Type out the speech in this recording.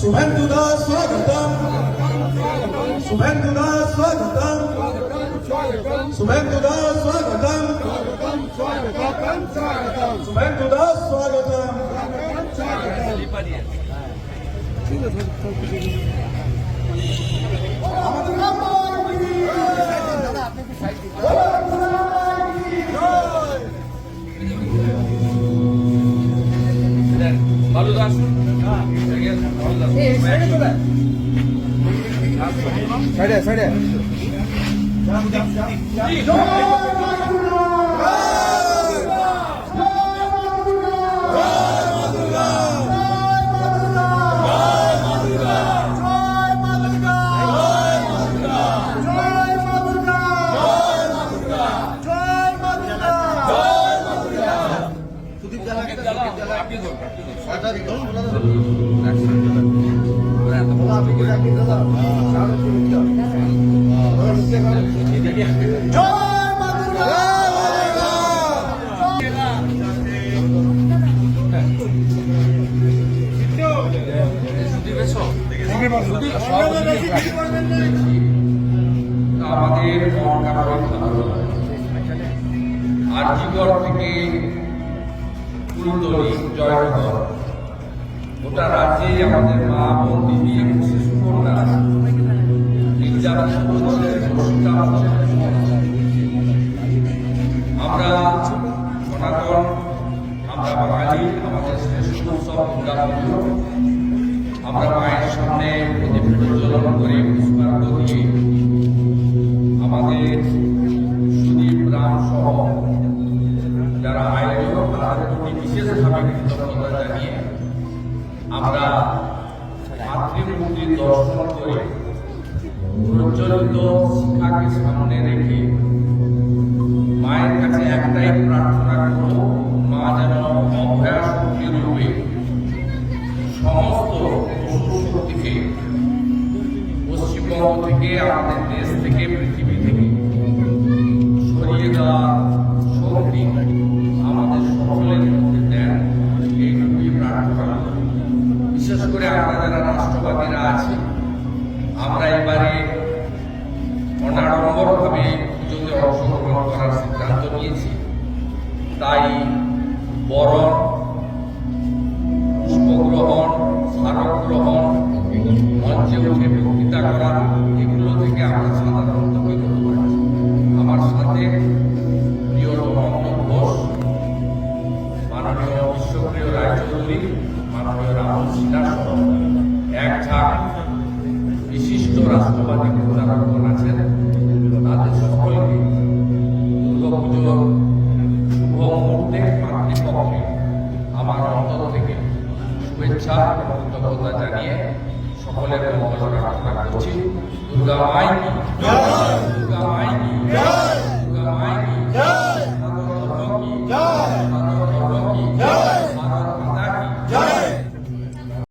शुभेन्दुना स्वागत शुभेन्दुना स्वागतम। स्वागतम। शुभेन्दुना स्वागतम। সাইডে সাইডে আমাদের আর্জিগড় থেকে ফুলতলি জয়নগর গোটা রাজ্যে আমাদের মা বোন দিদি এবং। আমরা সনাতন, আমরা বাঙালি, আমাদের শ্রেষ্ঠ উৎসব দুর্গা আমরা মায়ের সামনে প্রদীপ প্রজ্বলন করে পুষ্পার্ঘ দিয়ে আমাদের সুদীপ রাম সহ যারা আয়োজক, তাদের বিশেষভাবে কৃতজ্ঞতা জানিয়ে আমরা মাতৃমূর্তির দর্শন করে প্রজ্বলিত শিক্ষাকে সামনে রেখে মায়ের কাছে একটাই প্রার্থনা করব, মা যেন অভয়া রূপে সমস্ত অসুর শক্তিকে পশ্চিমবঙ্গ থেকে আমাদের দেশ থেকে পৃথিবী আমরা এবারে অনাড়ম্বরভাবে পুজোতে অংশগ্রহণ করার সিদ্ধান্ত নিয়েছি। তাই বরণ পুষ্পগ্রহণ স্মারক গ্রহণ মঞ্চে উঠে বক্তৃতা করা, এগুলো থেকে আমরা সাধারণত বিরত পাচ্ছি আমার সাথে প্রিয় রমন্দ ঘোষ, মাননীয় বিশ্বপ্রিয় রায়চৌধুরী, মাননীয় রাহুল সিনহা সহ এক ঝাঁক বিশিষ্ট রাষ্ট্রবাদী প্রচারকগণ আছেন। তাদের সকলকে দুর্গাপুজোর শুভ মুহূর্তে মাতৃপক্ষে আমার অন্তর থেকে শুভেচ্ছা এবং কৃতজ্ঞতা জানিয়ে সকলের মঙ্গল প্রার্থনা করছি। দুর্গা মাইনি দুর্গা মাই কি